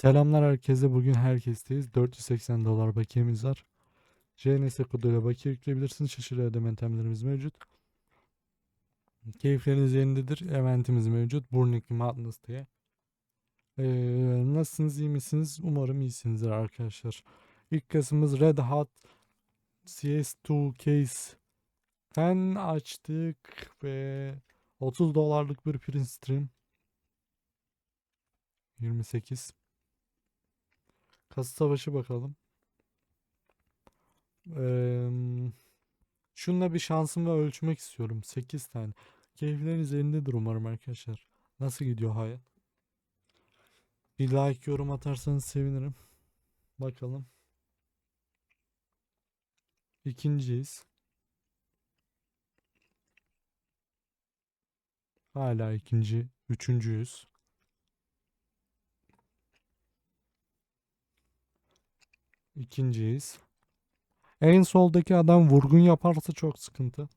Selamlar herkese. Bugün herkesteyiz. 480 dolar bakiyemiz var. JNS koduyla bakiye yükleyebilirsiniz. Şaşırı ödeme yöntemlerimiz mevcut. Keyifleriniz yerindedir. Eventimiz mevcut. Burning Madness diye. Ee, nasılsınız? iyi misiniz? Umarım iyisinizdir arkadaşlar. İlk kasımız Red Hot CS2 Case. Ben açtık ve 30 dolarlık bir print stream. 28. Kasa savaşı bakalım. Eee şunla bir şansımı ölçmek istiyorum. 8 tane. Keyifleriniz yerindedir umarım arkadaşlar. Nasıl gidiyor hayat? Bir like yorum atarsanız sevinirim. Bakalım. İkinciyiz. Hala ikinci. Üçüncüyüz. İkinciyiz. En soldaki adam vurgun yaparsa çok sıkıntı.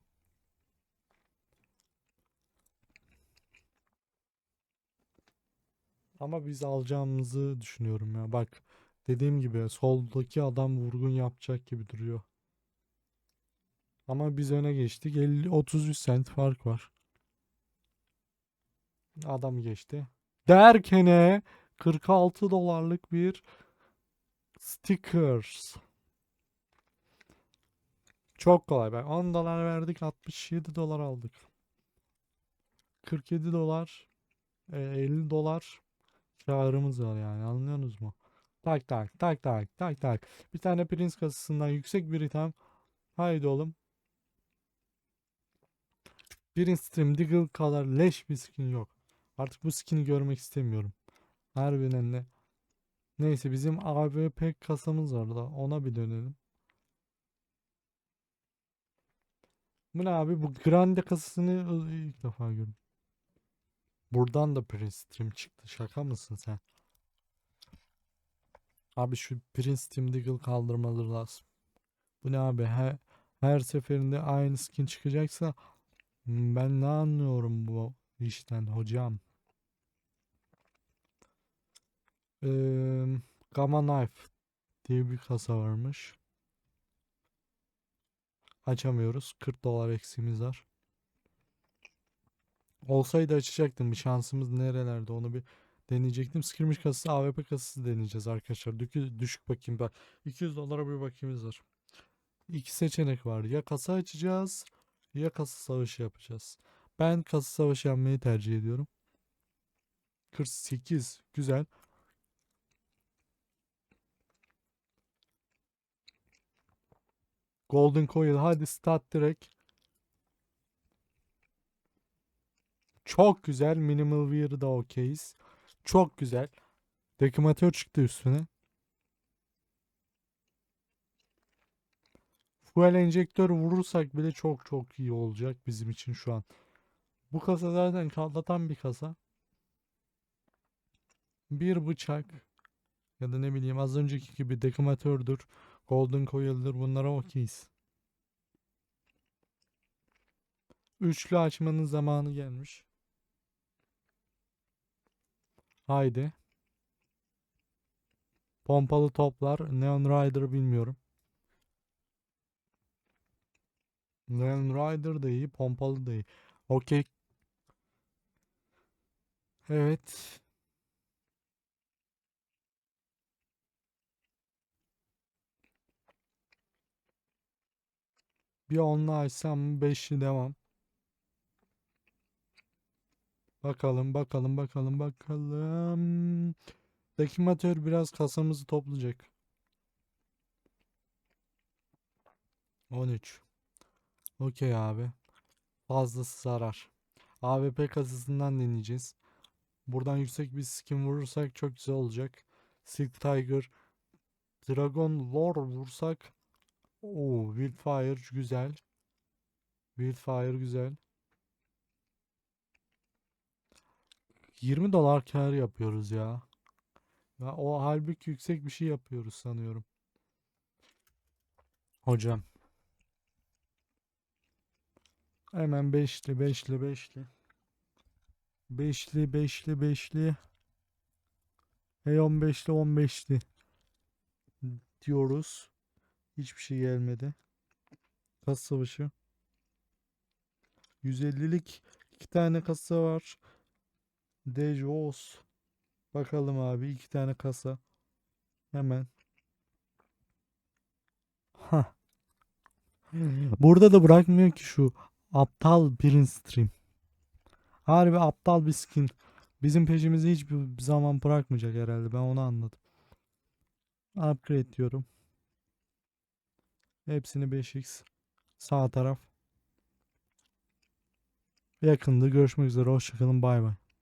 Ama biz alacağımızı düşünüyorum ya. Bak dediğim gibi soldaki adam vurgun yapacak gibi duruyor. Ama biz öne geçtik. 50 33 sent fark var. Adam geçti. Derkene 46 dolarlık bir stickers. Çok kolay. Ben 10 dolar verdik 67 dolar aldık. 47 dolar e, 50 dolar karımız var yani anlıyorsunuz mu? Tak tak tak tak tak tak. Bir tane Prince kasasından yüksek bir itham. Haydi oğlum. Prince Stream Deagle kadar leş bir skin yok. Artık bu skin'i görmek istemiyorum. Harbiden ne? Neyse bizim AWP kasamız var da ona bir dönelim. Bu ne abi? Bu Grande kasasını ilk defa gördüm. Buradan da Prince çıktı. Şaka mısın sen? Abi şu Prince Stream Deagle kaldırmaları lazım. Bu ne abi? Her, her seferinde aynı skin çıkacaksa hmm, ben ne anlıyorum bu işten hocam? Eee Gamma Knife diye bir kasa varmış. Açamıyoruz. 40 dolar eksiğimiz var. Olsaydı açacaktım. Bir şansımız nerelerde onu bir deneyecektim. Skirmish kasası, AWP kasası deneyeceğiz arkadaşlar. Dükü, düşük bakayım bak. 200 dolara bir bakayımız var. İki seçenek var. Ya kasa açacağız ya kasa savaşı yapacağız. Ben kasa savaşı yapmayı tercih ediyorum. 48 güzel. Golden Coil hadi start direkt. Çok güzel. Minimal Wear'ı da okeyiz. Çok güzel. Dekümatör çıktı üstüne. Fuel enjektör vurursak bile çok çok iyi olacak bizim için şu an. Bu kasa zaten katlatan bir kasa. Bir bıçak ya da ne bileyim az önceki gibi dekümatördür, golden coil'dır bunlara okeyiz. Üçlü açmanın zamanı gelmiş. Haydi. Pompalı toplar. Neon Rider bilmiyorum. Neon Rider da iyi. Pompalı da iyi. Okey. Evet. Bir onlu açsam beşli devam. Bakalım bakalım bakalım bakalım. Dekümatör biraz kasamızı toplayacak. 13. Okey abi. Fazlası zarar. AWP kasasından deneyeceğiz. Buradan yüksek bir skin vurursak çok güzel olacak. Silk Tiger. Dragon Lore vursak. Oo, Wildfire güzel. Wildfire güzel. 20 dolar kar yapıyoruz ya. Ya o halbuki yüksek bir şey yapıyoruz sanıyorum. Hocam. Hemen beşli beşli beşli. Beşli beşli beşli. E15'li 15'li diyoruz. Hiçbir şey gelmedi. Kas savaşı. 150'lik iki tane kasa var. Dejos. Bakalım abi iki tane kasa. Hemen. Hah. Burada da bırakmıyor ki şu aptal Prince Stream. Harbi aptal bir skin. Bizim peşimizi hiçbir zaman bırakmayacak herhalde. Ben onu anladım. Upgrade diyorum. Hepsini 5x. Sağ taraf. Yakında görüşmek üzere. Hoşçakalın. Bay bay.